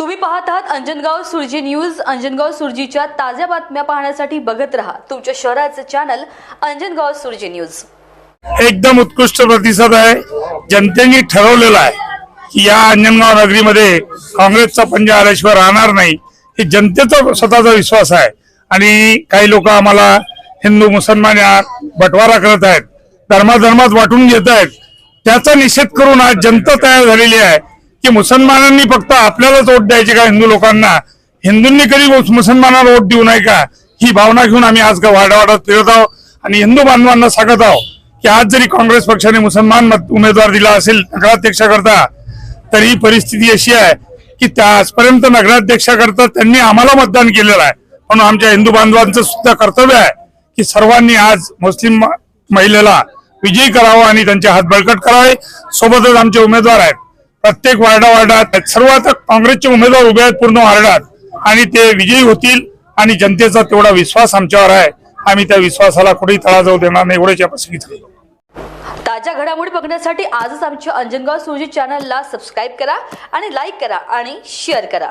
तुम्ही पाहत आहात अंजनगाव सुरजी न्यूज. अंजनगाव सुरजीच्या ताज्या बातम्या पाहण्यासाठी बघत राहा तुमच्या शहराचं चॅनल अंजनगाव सुरजी न्यूज. एकदम उत्कृष्ट प्रतिसाद आहे. जनतेने ठरवलेला आहे की या अंजनगाव नगरीमध्ये काँग्रेसचा पंजा आल्याशिवाय राहणार नाही. हे जनतेचा स्वतःचा विश्वास आहे. आणि काही लोक आम्हाला हिंदू मुसलमान या बटवारा करत आहेत. धर्माधर्मात वाटून घेत आहेत. त्याचा निषेध करून आज जनता तयार झालेली आहे. की मुसलमानांनी फक्त आपल्यालाच वोट द्यायचे का हिंदू लोकांना? हिंदूंनी कधी मुसलमानाला वोट देऊ नये का? ही भावना घेऊन आम्ही आज का वाडावाडात फिरत आहोत आणि हिंदू बांधवांना सांगत आहोत की आज जरी काँग्रेस पक्षाने मुसलमान मत- उमेदवार दिला असेल नगराध्यक्षाकरता तर ही परिस्थिती अशी आहे की त्या आजपर्यंत नगराध्यक्षाकरता त्यांनी आम्हाला मतदान केलेलं आहे. म्हणून आमच्या हिंदू बांधवांचं सुद्धा कर्तव्य आहे की सर्वांनी आज मुस्लिम म- महिलेला विजयी करावा आणि त्यांचे हात बळकट करावे. सोबतच आमचे उमेदवार आहेत. प्रत्येक वार्डा वार्डात सर्व आता काँग्रेसचे उमेदवार उभे आहेत पूर्ण वार्डात. आणि ते विजयी होतील आणि जनतेचा तेवढा विश्वास आमच्यावर आहे. आम्ही त्या विश्वासाला कुठेही तळा जाऊ देणार नाही एवढेच या प्रसंगी ताज्या घडामोडी बघण्यासाठी आजच आमच्या अंजनगाव सुरजी चॅनलला सबस्क्राईब करा आणि लाईक करा आणि शेअर करा.